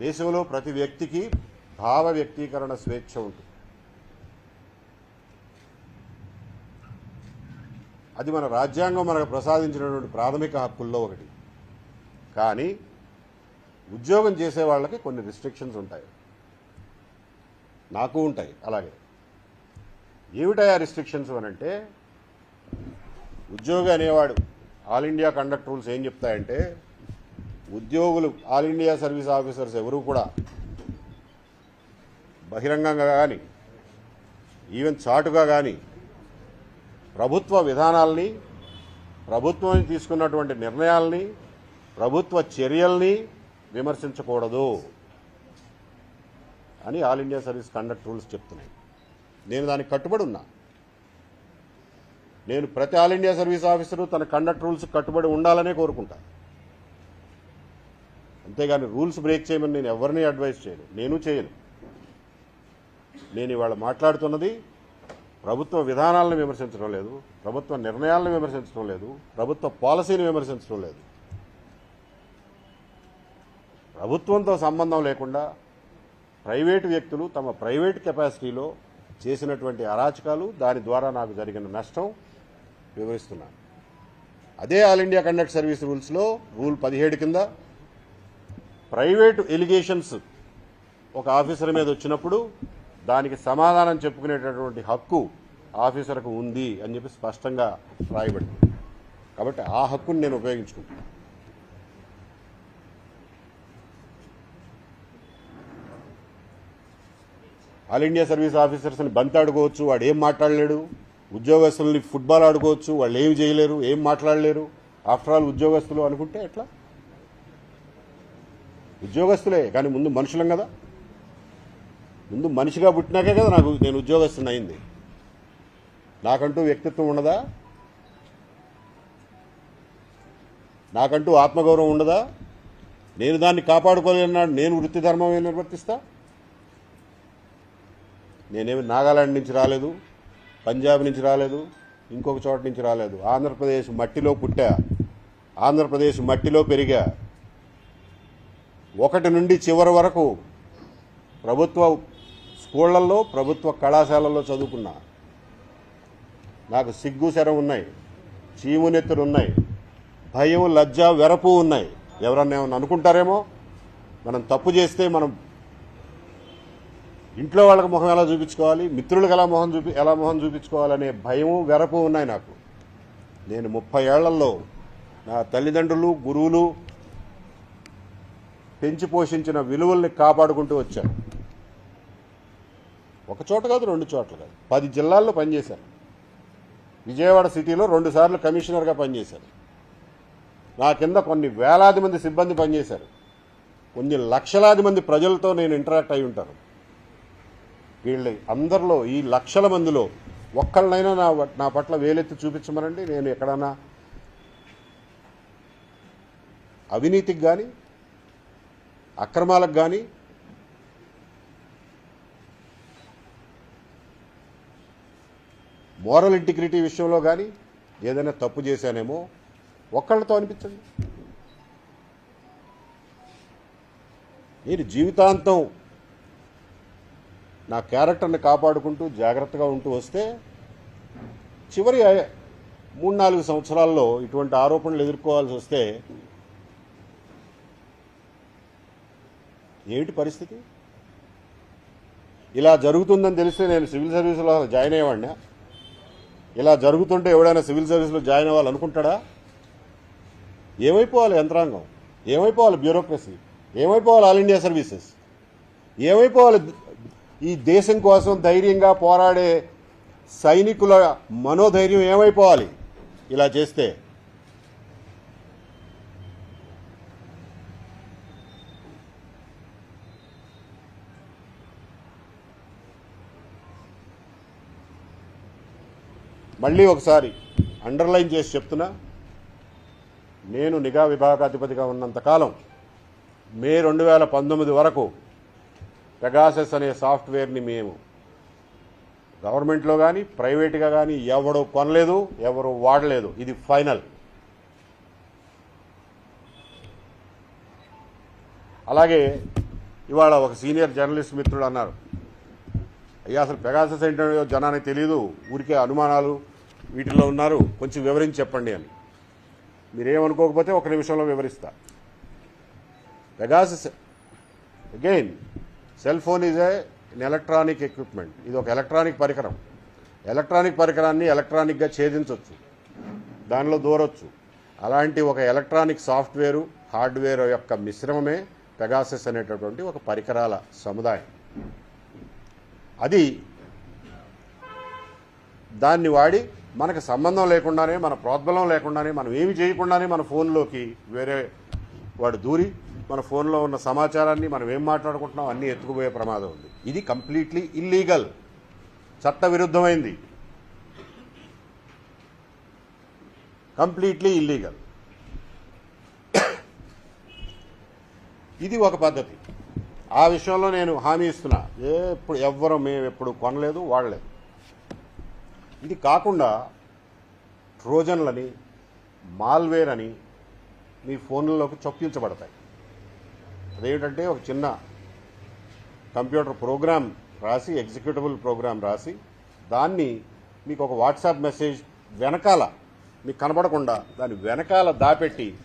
దేశంలో ప్రతి వ్యక్తికి భావ వ్యక్తీకరణ స్వేచ్ఛ ఉంటుంది. అది మన రాజ్యాంగం మనకు ప్రసాదించినటువంటి ప్రాథమిక హక్కుల్లో ఒకటి. కానీ ఉద్యోగం చేసే వాళ్ళకి కొన్ని రిస్ట్రిక్షన్స్ ఉంటాయి. నాకు ఉంటాయి అలాగే. ఏమిటాయా రిస్ట్రిక్షన్స్ అని అంటే ఉద్యోగి అనేవాడు ఆల్ ఇండియా కండక్ట్ రూల్స్ ఏం చెప్తాయంటే ఉద్యోగులు ఆల్ ఇండియా సర్వీస్ ఆఫీసర్స్ ఎవరు కూడా బహిరంగంగా కానీ ఈవెన్ చాటుగా కానీ ప్రభుత్వ విధానాల్ని ప్రభుత్వం తీసుకున్నటువంటి నిర్ణయాల్ని ప్రభుత్వ చర్యల్ని విమర్శించకూడదు అని all India service conduct rules చెప్తున్నాయి. నేను దానికి కట్టుబడి ఉన్నా. నేను ప్రతి ఆల్ ఇండియా సర్వీస్ ఆఫీసరు తన కండక్ట్ రూల్స్ కట్టుబడి ఉండాలనే కోరుకుంటాను అంతేగాని రూల్స్ బ్రేక్ చేయమని నేను ఎవరిని అడ్వైస్ చేయను. నేను చేయను. నేను ఇవాళ మాట్లాడుతున్నది ప్రభుత్వ విధానాలను విమర్శించడం లేదు ప్రభుత్వ నిర్ణయాలను విమర్శించడం లేదు ప్రభుత్వ పాలసీని విమర్శించడం లేదు. ప్రభుత్వంతో సంబంధం లేకుండా ప్రైవేటు వ్యక్తులు తమ ప్రైవేట్ కెపాసిటీలో చేసినటువంటి అరాచకాలు దాని ద్వారా నాకు జరిగిన నష్టం వివరిస్తున్నాను. అదే ఆల్ ఇండియా కండక్ట్ సర్వీస్ రూల్స్లో రూల్ పదిహేడు కింద ప్రైవేటు ఎలిగేషన్స్ ఒక ఆఫీసర్ మీద వచ్చినప్పుడు దానికి సమాధానం చెప్పుకునేటటువంటి హక్కు ఆఫీసర్కు ఉంది అని చెప్పి స్పష్టంగా రాయబడింది. కాబట్టి ఆ హక్కుని నేను ఉపయోగించుకుంటాను ఆల్ ఇండియా సర్వీస్ ఆఫీసర్స్ని బంత్ ఆడుకోవచ్చు వాడు ఏం మాట్లాడలేడు. ఉద్యోగస్తుల్ని ఫుట్బాల్ ఆడుకోవచ్చు వాళ్ళు ఏమి చేయలేరు ఏం మాట్లాడలేరు. ఆఫ్టర్ ఆల్ ఉద్యోగస్తులు అనుకుంటే ఎట్లా? ఉద్యోగస్తులే కానీ ముందు మనుషులం కదా. ముందు మనిషిగా పుట్టినాకే కదా నాకు నేను ఉద్యోగస్తుని అయింది. నాకంటూ వ్యక్తిత్వం ఉండదా నాకంటూ ఆత్మగౌరవం ఉండదా నేను దాన్ని కాపాడుకోలేనాడు నేను వృత్తి ధర్మం నిర్వర్తిస్తా? నేనేమి నాగాలాండ్ నుంచి రాలేదు పంజాబ్ నుంచి రాలేదు ఇంకొక చోట నుంచి రాలేదు. ఆంధ్రప్రదేశ్ మట్టిలో పుట్టా. ఆంధ్రప్రదేశ్ మట్టిలో పెరిగా. ఒకటి నుండి చివరి వరకు ప్రభుత్వ స్కూళ్ళలో ప్రభుత్వ కళాశాలల్లో చదువుకున్నా. నాకు సిగ్గు శరం ఉన్నాయి. చీమునెత్తులు ఉన్నాయి. భయం లజ్జ వెరపు ఉన్నాయి. ఎవరన్నా ఏమన్నా అనుకుంటారేమో? మనం తప్పు చేస్తే మనం ఇంట్లో వాళ్ళకి మొహం ఎలా చూపించుకోవాలి? మిత్రులకు ఎలా మొహం చూపి ఎలా మొహం చూపించుకోవాలనే భయం వెరపు ఉన్నాయి నాకు. నేను ముప్పై ఏళ్ళలో నా తల్లిదండ్రులు గురువులు పెంచి పోషించిన విలువల్ని కాపాడుకుంటూ వచ్చాను ఒక చోట కాదు రెండు చోట్ల కాదు. పది జిల్లాల్లో పనిచేశారు. విజయవాడ సిటీలో రెండుసార్లు కమిషనర్గా పనిచేశారు. నా కింద కొన్ని వేలాది మంది సిబ్బంది పనిచేశారు. కొన్ని లక్షలాది మంది ప్రజలతో నేను ఇంటరాక్ట్ అయి ఉంటాను. వీళ్ళ అందరిలో ఈ లక్షల మందిలో ఒక్కళ్ళనైనా నా నా పట్ల వేలెత్తి చూపించమనండి. నేను ఎక్కడన్నా అవినీతికి కానీ అక్రమాలకు కానీ మోరల్ ఇంటిగ్రిటీ విషయంలో కానీ ఏదైనా తప్పు చేశానేమో ఒక్కళ్ళతో అనిపించండి నేను జీవితాంతం నా క్యారెక్టర్ని కాపాడుకుంటూ జాగ్రత్తగా ఉంటూ వస్తే చివరి మూడు నాలుగు సంవత్సరాల్లో ఇటువంటి ఆరోపణలు ఎదుర్కోవాల్సి వస్తే ఏమిటి పరిస్థితి? ఇలా జరుగుతుందని తెలిస్తే నేను సివిల్ సర్వీసులో జాయిన్ అయ్యేవాడినా? ఇలా జరుగుతుంటే ఎవడైనా సివిల్ సర్వీస్లో జాయిన్ అవ్వాలి అనుకుంటాడా ఏమైపోవాలి యంత్రాంగం? ఏమైపోవాలి బ్యూరోక్రసీ? ఏమైపోవాలి ఆల్ ఇండియా సర్వీసెస్? ఏమైపోవాలి ఈ దేశం కోసం ధైర్యంగా పోరాడే సైనికుల మనోధైర్యం ఏమైపోవాలి? ఇలా చేస్తే మళ్ళీ ఒకసారి అండర్లైన్ చేసి చెప్తున్నా నేను నిఘా విభాగాధిపతిగా ఉన్నంతకాలం మే రెండు వేల పంతొమ్మిది వరకు పెగాసెస్ అనే సాఫ్ట్వేర్ని మేము గవర్నమెంట్లో కానీ ప్రైవేట్గా కానీ ఎవడో కొనలేదు ఎవరు వాడలేదు. ఇది ఫైనల్. అలాగే ఇవాళ ఒక సీనియర్ జర్నలిస్ట్ మిత్రుడు అన్నారు అయ్యా అసలు పెగాసెస్ ఏంటో జనానికి తెలియదు ఊరికే అనుమానాలు వీటిలో ఉన్నారు. కొంచెం వివరించి చెప్పండి అని. మీరేమనుకోకపోతే ఒక నిమిషంలో వివరిస్తా. Pegasus again cell phone is an electronic equipment ఇది ఒక ఎలక్ట్రానిక్ పరికరం. ఎలక్ట్రానిక్ పరికరాన్ని ఎలక్ట్రానిక్గా ఛేదించవచ్చు దానిలో దూరొచ్చు. అలాంటి ఒక ఎలక్ట్రానిక్ సాఫ్ట్వేరు హార్డ్వేర్ యొక్క మిశ్రమమే పెగాసస్ అనేటటువంటి ఒక పరికరాల సముదాయం. అది దాన్ని వాడి మనకు సంబంధం లేకుండానే మన ప్రోద్బలం లేకుండానే మనం ఏమి చేయకుండానే మన ఫోన్లోకి వేరే వాడు దూరి మన ఫోన్లో ఉన్న సమాచారాన్ని మనం ఏం మాట్లాడుకుంటున్నాం అన్నీ ఎత్తుకుపోయే ప్రమాదం ఉంది. ఇది కంప్లీట్లీ ఇల్లీగల్ చట్టవిరుద్ధమైంది. కంప్లీట్లీ ఇల్లీగల్ ఇది ఒక పద్ధతి. ఆ విషయంలో నేను హామీ ఇస్తున్నా. ఎప్పుడు ఎవ్వరూ మేము ఎప్పుడు కొనలేదు వాడలేదు. ఇది కాకుండా ట్రోజన్లని మాల్వేర్ అని మీ ఫోన్లలోకి చొప్పించబడతాయి అదేంటంటే ఒక చిన్న కంప్యూటర్ ప్రోగ్రామ్ రాసి ఎగ్జిక్యూటిబుల్ ప్రోగ్రామ్ రాసి దాన్ని మీకు ఒక వాట్సాప్ మెసేజ్ వెనకాల మీకు కనబడకుండా దాని వెనకాల దాపెట్టి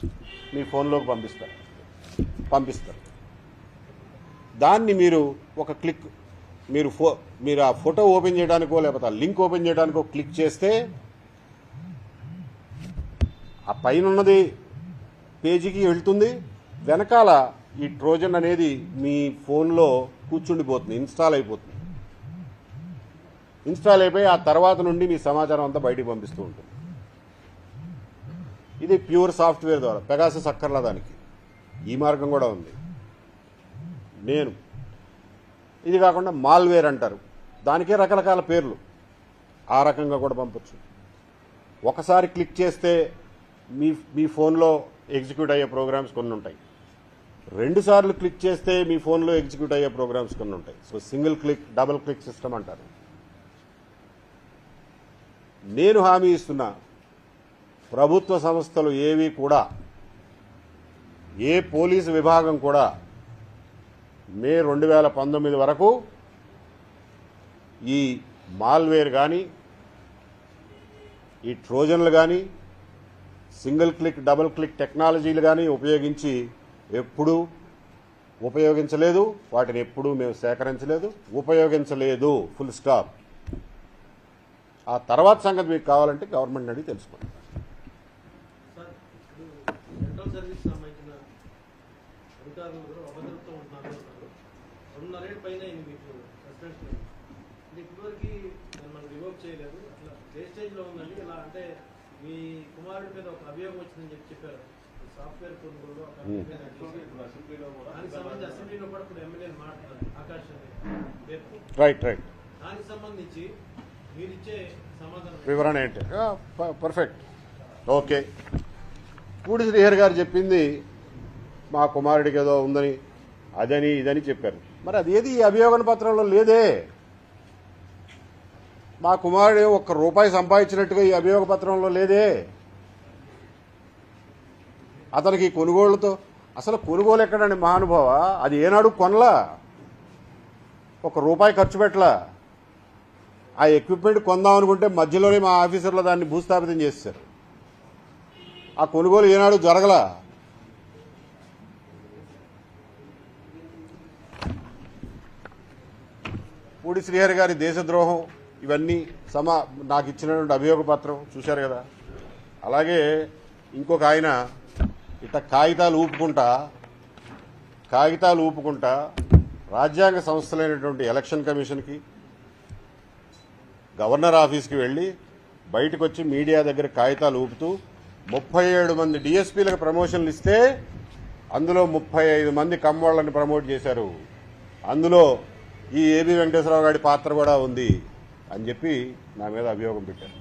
మీ ఫోన్లోకి పంపిస్తారు. పంపిస్తారు. దాన్ని మీరు ఒక క్లిక్ మీరు ఫో మీరు ఆ ఫోటో ఓపెన్ చేయడానికో లేకపోతే ఆ లింక్ ఓపెన్ చేయడానికో క్లిక్ చేస్తే ఆ పైన ఉన్నది పేజీకి వెళ్తుంది. వెనకాల ఈ ట్రోజన్ అనేది మీ ఫోన్లో కూర్చుండిపోతుంది ఇన్స్టాల్ అయిపోతుంది. ఇన్స్టాల్ అయిపోయి ఆ తర్వాత నుండి మీ సమాచారం అంతా బయటికి పంపిస్తూ ఉంటుంది. ఇది ప్యూర్ సాఫ్ట్వేర్ ద్వారా పెగాసస్ అక్కర్లా దానికి. ఈ మార్గం కూడా ఉంది. నేను. ఇది కాకుండా మాల్వేర్ అంటారు. దానికే రకరకాల పేర్లు. ఆ రకంగా కూడా పంపొచ్చు. ఒకసారి క్లిక్ చేస్తే మీ మీ ఫోన్లో ఎగ్జిక్యూట్ అయ్యే ప్రోగ్రామ్స్ కొన్ని ఉంటాయి రెండు సార్లు క్లిక్ చేస్తే మీ ఫోన్లో ఎగ్జిక్యూట్ అయ్యే ప్రోగ్రామ్స్ కొన్ని ఉంటాయి so single click double click system అంటారు. నేను హామీ ఇస్తున్నా ప్రభుత్వ సంస్థలు ఏవి కూడా ఏ పోలీసు విభాగం కూడా మే రెండు వేల పంతొమ్మిది వరకు ఈ మాల్వేర్ కానీ ఈ ట్రోజన్లు కానీ సింగిల్ క్లిక్ డబుల్ క్లిక్ టెక్నాలజీలు కానీ ఉపయోగించి ఎప్పుడూ ఉపయోగించలేదు. వాటిని ఎప్పుడూ మేము సేకరించలేదు. ఉపయోగించలేదు. ఫుల్ స్టాప్ ఆ తర్వాత సంగతి మీకు కావాలంటే గవర్నమెంట్ అడిగి తెలుసుకోండి. సంబంధించిన అధికారులు కూడా అభద్రతతో ఉంటున్నారు రెండున్నరేళ్ళ పైన మీకు ఇప్పటివరకు మనం రివోక్ చేయలేదు. అట్లా ఏ స్టేజ్లో ఉందండి. ఇలా అంటే మీ కుమారుడి మీద ఒక అభియోగం వచ్చిందని చెప్పి చెప్పారు. సాఫ్ట్వేర్ కొనుగోలు ఒక Hmm. దానికి సంబంధించి అసెంబ్లీలో కూడా ఇప్పుడు ఎమ్మెల్యేలు మాట్లాడారు. ఆకాష్ అని రేపు రైట్ రైట్ దానికి సంబంధించి మీరిచ్చే సమాధానం వివరణ ఏంటి? పర్ఫెక్ట్ ఓకే పూడి శ్రీహరి గారు చెప్పింది మా కుమారుడికి ఏదో ఉందని అదని ఇదని చెప్పారు. మరి అది ఏది? ఈ అభియోగన పత్రంలో లేదే. మా కుమారుడు ఒక్క రూపాయి సంపాదించినట్టుగా ఈ అభియోగ పత్రంలో లేదే. అతనికి కొనుగోళ్ళతో అసలు కొనుగోలు ఎక్కడండి మహానుభావ? అది ఏనాడు కొనలా? ఒక రూపాయి ఖర్చు పెట్టలా? ఆ ఎక్విప్మెంట్ కొందాం అనుకుంటే మధ్యలోనే మా ఆఫీసర్లు దాన్ని భూస్థాపితం చేశారు ఆ కొనుగోలు ఏనాడు జరగలా? పూడి శ్రీహరి గారి దేశద్రోహం ఇవన్నీ సమా నాకు ఇచ్చినటువంటి అభియోగ పత్రం చూశారు కదా? అలాగే ఇంకొక ఆయన ఇట్ట కాగితాలు ఊపుకుంటా కాగితాలు ఊపుకుంటా రాజ్యాంగ సంస్థలైనటువంటి ఎలక్షన్ కమిషన్కి గవర్నర్ ఆఫీస్కి వెళ్ళి బయటకు వచ్చి మీడియా దగ్గర కాగితాలు ఊపుతూ ముప్పై ఏడు మంది డిఎస్పీలకు ప్రమోషన్లు ఇస్తే అందులో ముప్పై ఐదు మంది కమ్మోళ్ళని ప్రమోట్ చేశారు. అందులో ఈ ఏబి వెంకటేశ్వరరావు గారి పాత్ర కూడా ఉంది. అని చెప్పి నా మీద అభియోగం పెట్టారు.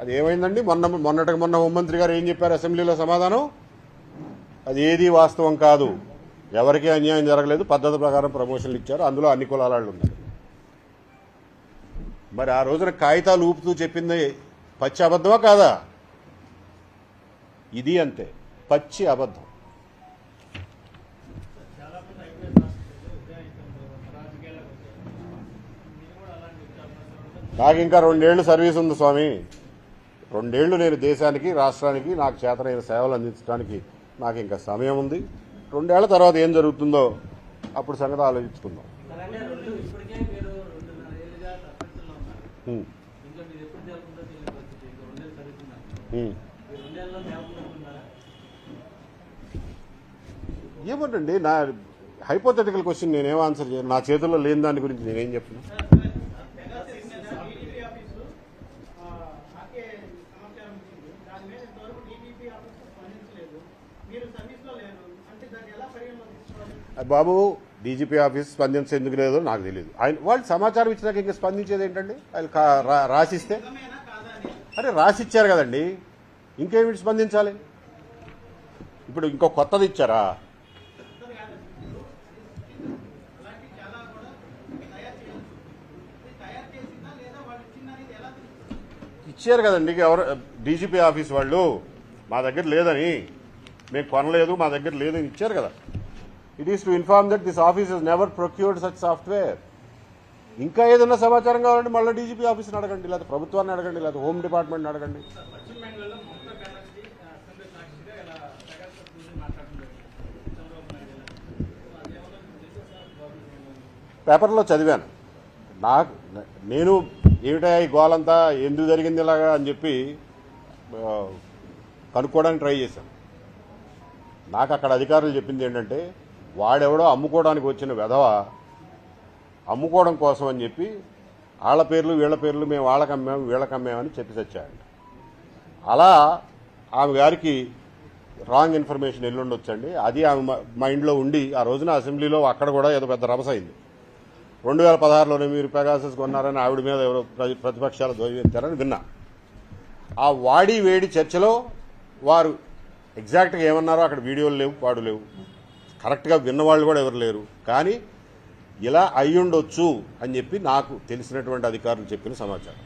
అది ఏమైందండి? మొన్న మొన్నటికి మొన్న హోంమంత్రి గారు ఏం చెప్పారు అసెంబ్లీలో సమాధానం? అది ఏది వాస్తవం కాదు. ఎవరికీ అన్యాయం జరగలేదు. పద్ధతి ప్రకారం ప్రమోషన్లు ఇచ్చారు. అందులో అన్ని కులాల వాళ్ళు ఉన్నారు. మరి ఆ రోజున కాగితాలు ఊపుతూ చెప్పింది పచ్చి అబద్ధమా కాదా? ఇది అంతే. పచ్చి అబద్ధం చాలా మంది ఐపీఎస్ ఆఫీసర్లు నాకు ఇంకా రెండేళ్ళు సర్వీస్ ఉంది స్వామి. రెండేళ్ళు నేను దేశానికి రాష్ట్రానికి నాకు చేతనైన సేవలు అందించడానికి నాకు ఇంకా సమయం ఉంది. రెండేళ్ళ తర్వాత ఏం జరుగుతుందో అప్పుడు సంగతి ఆలోచించుకుందాం. ఏమంటండి నా హైపోథెటికల్ క్వశ్చన్ నేనేం ఆన్సర్ చేయను. నా చేతుల్లో లేని దాని గురించి నేనేం చెప్పను పెగాసిస్ మీద డీజీపీ ఆఫీసు ఆ, నాకే సమాచారం ఇచ్చింది దాని మీద ఇంతవరకు డీజీపీ ఆఫీసు స్పందించలేదు మీరు సర్వీస్లో లేరు అంటే దాన్ని ఎలా పరిగణలో తీసుకోవాలి బాబు డీజీపీ ఆఫీస్ స్పందించే ఎందుకు లేదో నాకు తెలియదు ఆయన వాళ్ళు సమాచారం ఇచ్చినాక ఇంకా స్పందించేది ఏంటండి? వాళ్ళు రాసిస్తే? అరే రాసిచ్చారు కదండి. ఇంకేమిటి స్పందించాలి? ఇప్పుడు ఇంకో కొత్తది ఇచ్చారా? ఇచ్చారు కదండి. ఎవరు డీజీపీ ఆఫీస్ వాళ్ళు మా దగ్గర లేదని. మేము కొనలేదు మా దగ్గర లేదని ఇచ్చారు కదా. It is to inform that this office is never procured such software ఇంకా ఏదైనా సమాచారం కావాలంటే మళ్ళీ డీజీపీ ఆఫీస్ని అడగండి లేకపోతే ప్రభుత్వాన్ని అడగండి లేకపోతే హోమ్ డిపార్ట్మెంట్ని అడగండి. పేపర్లో చదివాను. నాకు నేను ఏమిటా ఈ గోలంతా ఎందుకు జరిగింది ఇలాగా అని చెప్పి కనుక్కోవడానికి ట్రై చేశాను. నాకు అక్కడ అధికారులు చెప్పింది ఏంటంటే వాడెవడో అమ్ముకోవడానికి వచ్చిన వెధవ అమ్ముకోవడం కోసం అని చెప్పి వాళ్ళ పేర్లు వీళ్ళ పేర్లు మేము వాళ్ళకి అమ్మాము వీళ్ళకి అమ్మామని చెప్పి చచ్చాయండి అలా ఆమె గారికి రాంగ్ ఇన్ఫర్మేషన్ ఎల్లుండొచ్చండి. అది ఆమె మైండ్లో ఉండి ఆ రోజున అసెంబ్లీలో అక్కడ కూడా ఏదో పెద్ద రభస అయింది రెండు వేల పదహారులోనే మీరు పెగాసస్ కొన్నారని ఆవిడ మీద ఎవరో ప్రతి- ప్రతిపక్షాలు ధ్వజెత్తారని విన్నా. ఆ వాడి వేడి చర్చలో వారు ఎగ్జాక్ట్గా ఏమన్నారో అక్కడ వీడియోలు లేవు పాడు లేవు. కరెక్ట్గా విన్నవాళ్ళు కూడా ఎవరు లేరు. కానీ ఇలా అయ్యుండొచ్చు అని చెప్పి నాకు తెలిసినటువంటి అధికారులు చెప్పిన సమాచారం.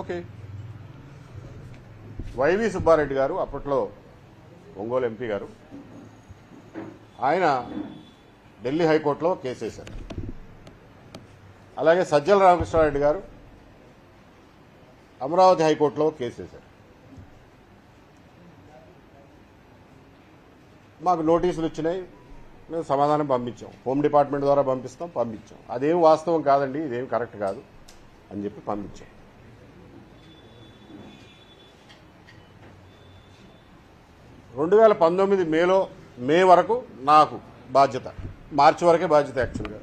ఓకే వైవి సుబ్బారెడ్డి గారు అప్పట్లో ఒంగోలు ఎంపీ గారు. ఆయన ఢిల్లీ హైకోర్టులో కేసు వేశారు అలాగే సజ్జల రామకృష్ణారెడ్డి గారు అమరావతి హైకోర్టులో కేసు వేశారు మాకు నోటీసులు వచ్చినాయి. మేము సమాధానం పంపించాం. హోమ్ డిపార్ట్మెంట్ ద్వారా పంపిస్తాం పంపించాం. అదేం వాస్తవం కాదండి ఇదేం కరెక్ట్ కాదు అని చెప్పి పంపించాం. రెండు వేల పంతొమ్మిది మేలో మే వరకు నాకు బాధ్యత. మార్చి వరకే బాధ్యత యాక్చువల్గా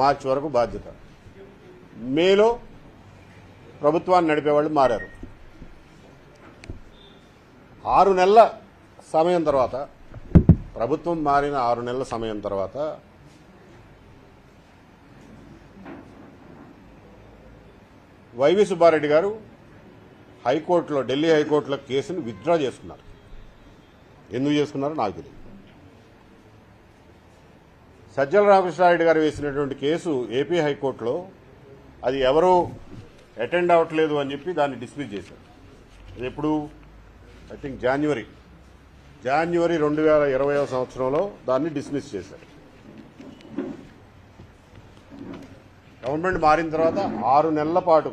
మార్చి వరకు బాధ్యత. మేలో ప్రభుత్వాన్ని నడిపేవాళ్ళు మారారు. ఆరు నెలల సమయం తర్వాత ప్రభుత్వం మారిన ఆరు నెలల సమయం తర్వాత వైవి సుబ్బారెడ్డి గారు హైకోర్టులో ఢిల్లీ హైకోర్టులో కేసును విత్డ్రా చేసుకున్నారు. ఎందుకు చేసుకున్నారో నాకు తెలియదు. సజ్జల రామకృష్ణారెడ్డి గారు వేసినటువంటి కేసు ఏపీ హైకోర్టులో అది ఎవరూ అటెండ్ అవ్వట్లేదు అని చెప్పి దాన్ని డిస్మిస్ చేశారు. అది ఎప్పుడు? ఐ థింక్ జాన్వరి జాన్వరి రెండు వేల ఇరవై సంవత్సరంలో దాన్ని డిస్మిస్ చేశారు. గవర్నమెంట్ మారిన తర్వాత ఆరు నెలల పాటు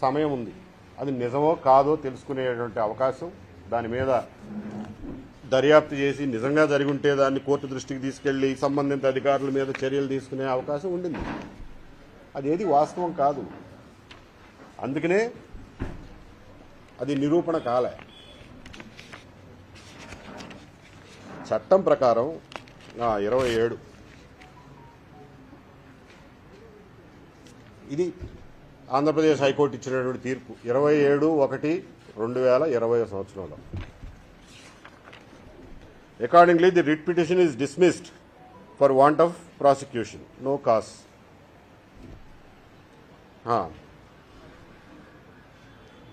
సమయం ఉంది. అది నిజమో కాదో తెలుసుకునేటువంటి అవకాశం దాని మీద దర్యాప్తు చేసి నిజంగా జరిగి ఉంటే దాన్ని కోర్టు దృష్టికి తీసుకెళ్ళి సంబంధిత అధికారుల మీద చర్యలు తీసుకునే అవకాశం ఉండింది. అదేది వాస్తవం కాదు. అందుకనే అది నిరూపణ కాలే. చట్టం ప్రకారం ఇరవై ఏడు. ఇది ఆంధ్రప్రదేశ్ హైకోర్టు ఇచ్చినటువంటి తీర్పు. ఇరవై ఏడు ఒకటి రెండు వేల ఇరవై సంవత్సరంలో. Accordingly the writ is dismissed for want of prosecution no no Huh.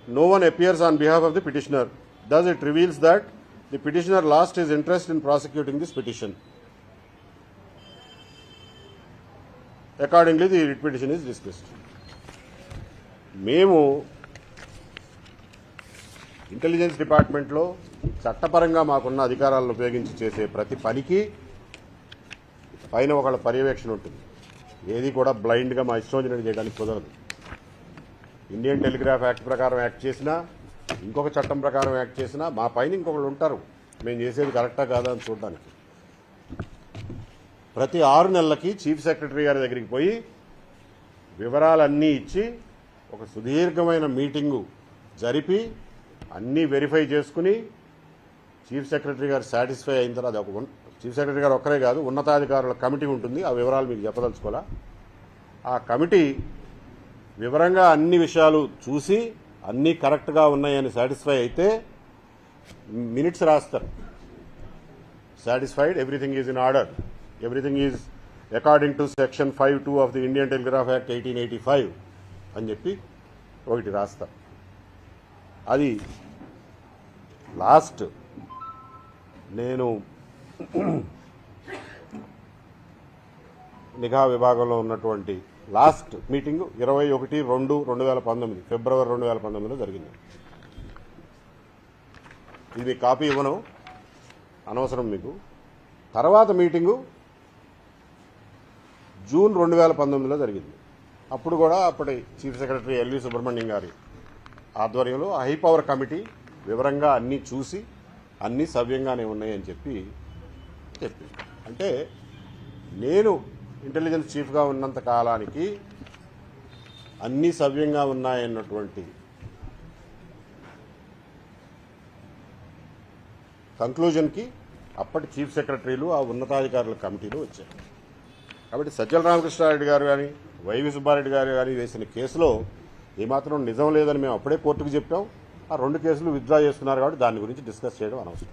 no one appears on behalf of the petitioner. Thus, it reveals that the petitioner lost his interest in prosecuting this petition. Accordingly, the writ petition is dismissed. మేము intelligence డిపార్ట్మెంట్లో చట్టపరంగా మాకున్న అధికారాలను ఉపయోగించి చేసే ప్రతి పనికి పైన ఒకళ్ళ పర్యవేక్షణ ఉంటుంది. ఏది కూడా బ్లైండ్గా మా ఇష్టం చేయడానికి కుదరదు. ఇండియన్ టెలిగ్రాఫ్ యాక్ట్ ప్రకారం యాక్ట్ చేసినా ఇంకొక చట్టం ప్రకారం యాక్ట్ చేసినా మా పైన ఇంకొకళ్ళు ఉంటారు. మేము చేసేది కరెక్టా కాదా అని చూడడానికి. ప్రతి ఆరు నెలలకి చీఫ్ సెక్రటరీ గారి దగ్గరికి పోయి వివరాలన్నీ ఇచ్చి ఒక సుదీర్ఘమైన మీటింగు జరిపి అన్నీ వెరిఫై చేసుకుని చీఫ్ సెక్రటరీ గారు సాటిస్ఫై అయిన తర్వాత ఒక చీఫ్ సెక్రటరీ గారు ఒక్కరే కాదు ఉన్నతాధికారుల కమిటీ ఉంటుంది. ఆ వివరాలు మీకు చెప్పదలుచుకోవాలా? ఆ కమిటీ వివరంగా అన్ని విషయాలు చూసి అన్నీ కరెక్ట్గా ఉన్నాయని సాటిస్ఫై అయితే మినిట్స్ రాస్తారు. Satisfied everything is in order. Everything is according to section five two of the Indian telegraph act eighteen eighty five అని చెప్పి ఒకటి రాస్తారు. అది లాస్ట్. నేను నిఘా విభాగంలో ఉన్నటువంటి లాస్ట్ మీటింగ్ ఇరవై ఒకటి రెండు రెండు వేల పంతొమ్మిది ఫిబ్రవరి రెండు వేల పంతొమ్మిదిలో జరిగింది. ఇది మీకు కాపీ ఇవ్వను అనవసరం మీకు. తర్వాత మీటింగు జూన్ రెండు వేల పంతొమ్మిదిలో జరిగింది. అప్పుడు కూడా అప్పటి చీఫ్ సెక్రటరీ ఎల్వి సుబ్రహ్మణ్యం గారి ఆధ్వర్యంలో హై పవర్ కమిటీ వివరంగా అన్నీ చూసి అన్నీ సవ్యంగానే ఉన్నాయని చెప్పి చెప్పి అంటే నేను ఇంటెలిజెన్స్ చీఫ్గా ఉన్నంత కాలానికి అన్నీ సవ్యంగా ఉన్నాయన్నటువంటి కంక్లూజన్కి అప్పటి చీఫ్ సెక్రటరీలు ఆ ఉన్నతాధికారుల కమిటీలు వచ్చారు. కాబట్టి సజ్జల రామకృష్ణారెడ్డి గారు కానీ వైవి సుబ్బారెడ్డి గారు కానీ వేసిన కేసులో ఏమాత్రం నిజం లేదని మేము అప్పుడే కోర్టుకు చెప్పాం. ఆ రెండు కేసులు విత్డ్రా చేసుకున్నారు కాబట్టి దాని గురించి డిస్కస్ చేయడం అనవసరం.